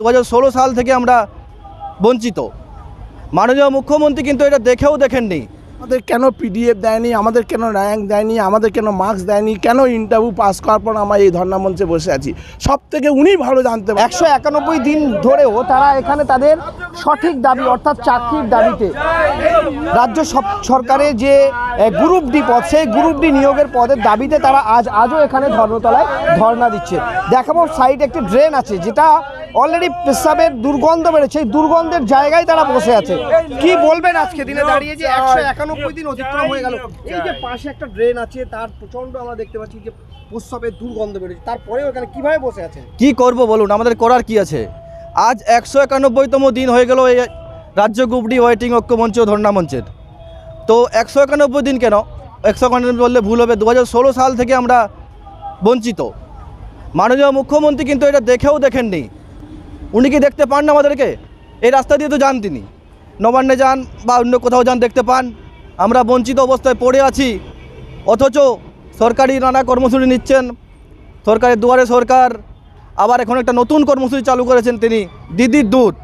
দু হাজার ষোলো সাল থেকে আমরা বঞ্চিত। মাননীয় মুখ্যমন্ত্রী কিন্তু এটা দেখেও দেখেননি। আমাদের কেন পিডিএফ দেয়নি? আমাদের কেন র্যাঙ্ক দেয়নি? আমাদের কেন মার্কস দেয়নি? কেন ইন্টারভিউ পাস করার পর আমরা এই ধর্ণা মঞ্চে বসে আছি? সব থেকে উনি ভালো জানতে পারেন একশো একানব্বই দিন ধরেও তারা এখানে তাদের সঠিক দাবি অর্থাৎ চাকরির দাবিতে রাজ্য সব- সরকারের যে গ্রুপ ডি পদ সেই গ্রুপ ডি নিয়োগের পদের দাবিতে তারা আজ আজও এখানে ধর্মতলায় ধর্ণা দিচ্ছে। দেখাবো সাইড একটি ড্রেন আছে যেটা অলরেডি পেশাবের দুর্গন্ধ বেড়েছে এই দুর্গন্ধের জায়গায় তারা বসে আছে। কি বলবেন আজকে দিনে দাঁড়িয়ে যে একশো একানব্বই দিন অতিক্রম হয়ে গেল? এই যে পাশে একটা ড্রেন আছে, তার প্রচণ্ড আমরা দেখতে পাচ্ছি যে প্রস্রাবের দুর্গন্ধ বেড়েছে তারপরেও এখানে কীভাবে বসে আছে? কি করব বলুন, আমাদের করার কি আছে? আজ একশো একানব্বইতম দিন হয়ে গেল এই রাজ্য গ্রুপডি ওয়েটিং ঐক্যমঞ্চ ধর্ণা মঞ্চের। তো একশো একানব্বই দিন কেন? একশো একানব্বই বললে ভুল হবে দু হাজার ষোলো সাল থেকে আমরা বঞ্চিত। মাননীয় মুখ্যমন্ত্রী কিন্তু এটা দেখেও দেখেননি। উনি কি দেখতে পান না আমাদেরকে? এই রাস্তা দিয়ে তো যান তিনি। নবান্নে যান বা অন্য কোথাও যান, দেখতে পান। আমরা বঞ্চিত অবস্থায় পড়ে আছি। অথচ সরকারি নানা কর্মসূচি নিচ্ছেন। সরকারের দুয়ারে সরকার। আবার এখন একটা নতুন কর্মসূচি চালু করেছেন তিনি, দিদির দুধ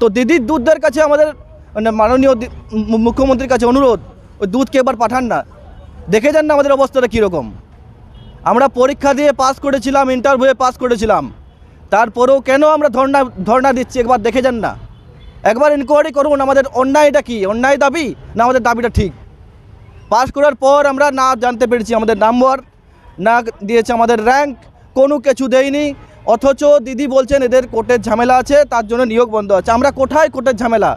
তো- দিদির দুধদের কাছে আমাদের মানে মাননীয় মুখ্যমন্ত্রীর কাছে অনুরোধ, ওই দুধকে এবার পাঠান না। দেখে যান না আমাদের অবস্থাটা কীরকম। আমরা পরীক্ষা দিয়ে পাস করেছিলাম ইন্টারভিউয়ে পাস করেছিলাম। তারপরেও কেন আমরা ধর্ণা ধর্ণা দিচ্ছি? একবার দেখে যান না। একবার ইনকোয়ারি করুন, আমাদের অন্যায়টা কি? অন্যায় দাবি না আমাদের দাবিটা ঠিক? পাস করার পর আমরা না জানতে পেরেছি আমাদের নাম্বার, না দিয়েছে আমাদের র্যাঙ্ক কোনো কিছু দেয়নি। অথচ দিদি বলছেন এদের কোর্টের ঝামেলা আছে, তার জন্য নিয়োগ বন্ধ আছে। আমরা কোথায় কোর্টের ঝামেলা?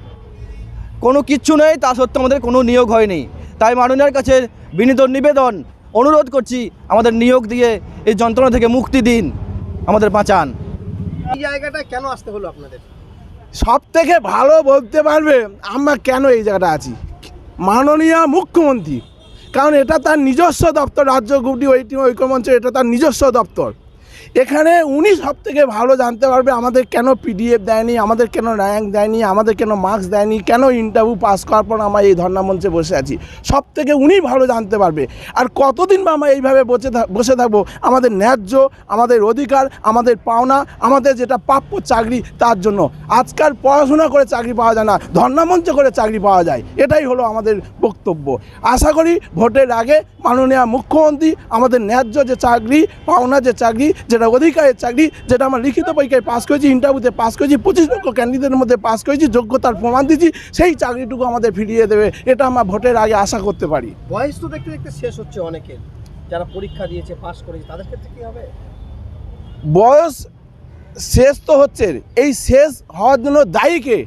কোনো কিচ্ছু নেই, তা সত্ত্বেও আমাদের কোনো নিয়োগ হয়নি। তাই মাননীয়ার কাছে বিনীত নিবেদন, অনুরোধ করছি আমাদের নিয়োগ দিয়ে এই যন্ত্রণা থেকে মুক্তি দিন, আমাদের বাঁচান। এই জায়গাটা কেন আসতে হলো আপনাদের? সব থেকে ভালো বলতে পারবে, আমরা কেন এই জায়গাটা আছি? মাননীয় মুখ্যমন্ত্রী, কারণ এটা তার নিজস্ব দপ্তর, রাজ্য গুটি ঐক্যমঞ্চ, এটা তার নিজস্ব দপ্তর। এখানে উনি সব থেকে ভালো জানতে পারবে আমাদের কেন পিডিএফ দেয়নি, আমাদের কেন র্যাঙ্ক দেয়নি, আমাদের কেন মার্কস দেয়নি, কেন ইন্টারভিউ পাস করার পর আমরা এই ধর্ণা মঞ্চে বসে আছি। সব থেকে উনি ভালো জানতে পারবে। আর কতদিন বা আমরা এইভাবে বসে বসে থাকব? আমাদের ন্যায্য, আমাদের অধিকার, আমাদের পাওনা, আমাদের যেটা প্রাপ্য চাকরি, তার জন্য। আজকাল পড়াশোনা করে চাকরি পাওয়া যায় না, ধর্ণা মঞ্চ করে চাকরি পাওয়া যায়। এটাই হলো আমাদের বক্তব্য। আশা করি ভোটের আগে মাননীয় মুখ্যমন্ত্রী, আমাদের ন্যায্য যে চাকরি, পাওনা যে চাকরি যেটা অধিকারের চাকরি যেটা আমরা লিখিত পরীক্ষায় পাস করেছি ইন্টারভিউতে পাস করেছি পঁচিশ লক্ষ ক্যান্ডিডেটের মধ্যে পাস করেছি যোগ্যতার প্রমাণ দিচ্ছি সেই চাকরিটুকু আমাদের ফিরিয়ে দেবে এটা আমরা ভোটের আগে আশা করতে পারি। বয়স তো দেখতে দেখতে শেষ হচ্ছে অনেকের যারা পরীক্ষা দিয়েছে পাস করেছে তাদের ক্ষেত্রে কি হবে? বয়স শেষ তো হচ্ছে এই শেষ হওয়ার জন্য দায়ী কে?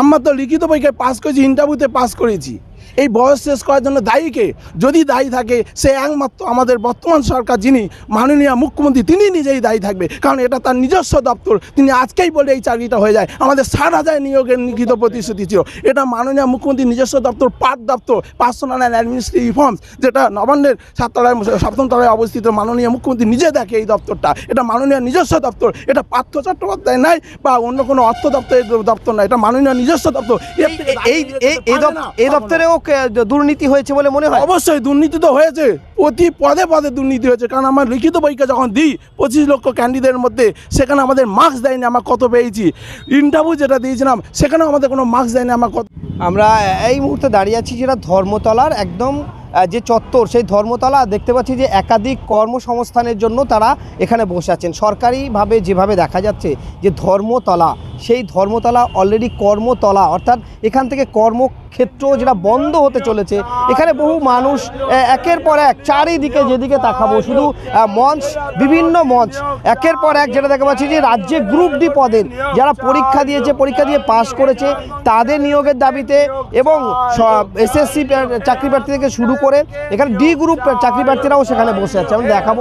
আমরা তো লিখিত পরীক্ষায় পাস করেছি ইন্টারভিউতে পাস করেছি। এই বয়স শেষ করার জন্য দায়ী কে যদি দায়ী থাকে সে একমাত্র আমাদের বর্তমান সরকার যিনি মাননীয় মুখ্যমন্ত্রী তিনি নিজেই দায়ী থাকবে। কারণ এটা তার নিজস্ব দপ্তর। তিনি আজকেই বলে এই চাকরিটা হয়ে যায়। আমাদের ষাট হাজার নিয়োগের লিখিত প্রতিশ্রুতি ছিল। এটা মাননীয় মুখ্যমন্ত্রী নিজস্ব দপ্তর পাট দপ্তর পার্সোনাল অ্যান্ড অ্যাডমিনিস্ট্রেটিভ রিফর্মস যেটা নবান্নের সাততলায় সপ্তম তলায় অবস্থিত মাননীয় মুখ্যমন্ত্রী নিজে দেখে এই দপ্তরটা। এটা মাননীয় নিজস্ব দপ্তর। এটা পার্থ চট্টোপাধ্যায় নাই বা অন্য কোনো অর্থ দপ্তরের দপ্তর নাই। এটা মাননীয় নিজস্ব দপ্তর। এই এই। দপ্তরেও কে- দুর্নীতি হয়েছে বলে মনে হয়? অবশ্যই দুর্নীতি তো হয়েছে। অতি পদে পদে দুর্নীতি হয়েছে। কারণ আমার লিখিত পরীক্ষা যখন দিই পঁচিশ লক্ষ ক্যান্ডিডেটের মধ্যে সেখানে আমাদের মার্কস দেয়নি আমার কত পেয়েছি? ইন্টারভিউ যেটা দিয়েছিলাম সেখানেও আমাদের কোনো মার্কস দেয়নি আমার কত আমরা এই মুহূর্তে দাঁড়িয়ে আছি যেটা ধর্মতলার একদম যে চত্বর, সেই ধর্মতলা দেখতে পাচ্ছি যে একাধিক কর্মসংস্থানের জন্য তারা এখানে বসে আছেন। সরকারিভাবে যেভাবে দেখা যাচ্ছে যে ধর্মতলা, সেই ধর্মতলা অলরেডি কর্মতলা, অর্থাৎ এখান থেকে কর্মক্ষেত্র যেটা বন্ধ হতে চলেছে, এখানে বহু মানুষ একের পর এক, চারিদিকে যেদিকে তাকাবো, শুধু মঞ্চ, বিভিন্ন মঞ্চ, একের পর এক যেটা দেখা পাচ্ছি যে রাজ্যে গ্রুপ ডি পদের যারা পরীক্ষা দিয়েছে, পরীক্ষা দিয়ে পাশ করেছে, তাদের নিয়োগের দাবিতে এবং এসএসসি চাকরি প্রার্থী থেকে শুরু করে এখানে ডি গ্রুপ চাকরি প্রার্থীরাও সেখানে বসে আছে। আমি দেখাবো।